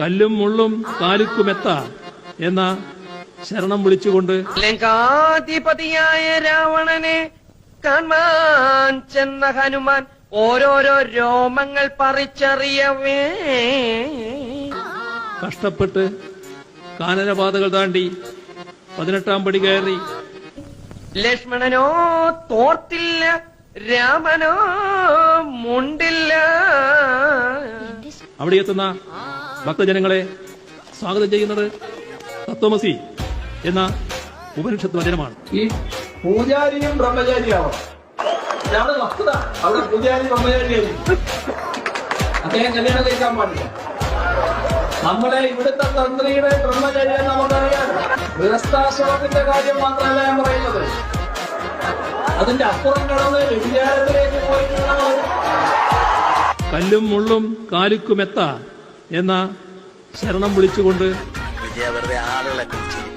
കല്ലും മുള്ളും കാലുക്കുമെത്ത എന്ന ശരണം വിളിച്ചുകൊണ്ട് ലങ്കാധിപതിയായ രാവണനെ കാണാൻ ചെന്ന ഹനുമാൻ ഓരോരോ രോമങ്ങൾ പറിച്ചറിയവേ. കഷ്ടപ്പെട്ട് കാനനപാതകൾ താണ്ടി പതിനെട്ടാം പടി കയറി. ലക്ഷ്മണനോ തോർത്തില്ല രാമനോ മുണ്ടില്ല. അവിടെ എത്തുന്ന ഭക്തജനങ്ങളെ സ്വാഗതം ചെയ്യുന്നത് തത്വമസി എന്ന ഉപനിഷത്ത് വചനമാണ്. ഈ പൂജാരിയും വസ്തുത. അവിടെ പൂജാരി അദ്ദേഹം കല്യാണം കഴിക്കാൻ പാടില്ല. നമ്മുടെ ഇവിടുത്തെ തന്ത്രിയുടെ ബ്രഹ്മചര്യ നമുക്കറിയാം. ഗൃഹസ്ഥാശ്രമത്തിന്റെ കാര്യം മാത്രമല്ല ഞാൻ പറയുന്നത്. അതിന്റെ അപ്പുറം കടന്ന് വിചാരത്തിലേക്ക് പോയിട്ടുള്ള കല്ലും മുള്ളും കാലുക്കുമെത്ത എന്ന ശരണം വിളിച്ചുകൊണ്ട് വിജയ വെറുതെ ആളുകളെ കുറിച്ച്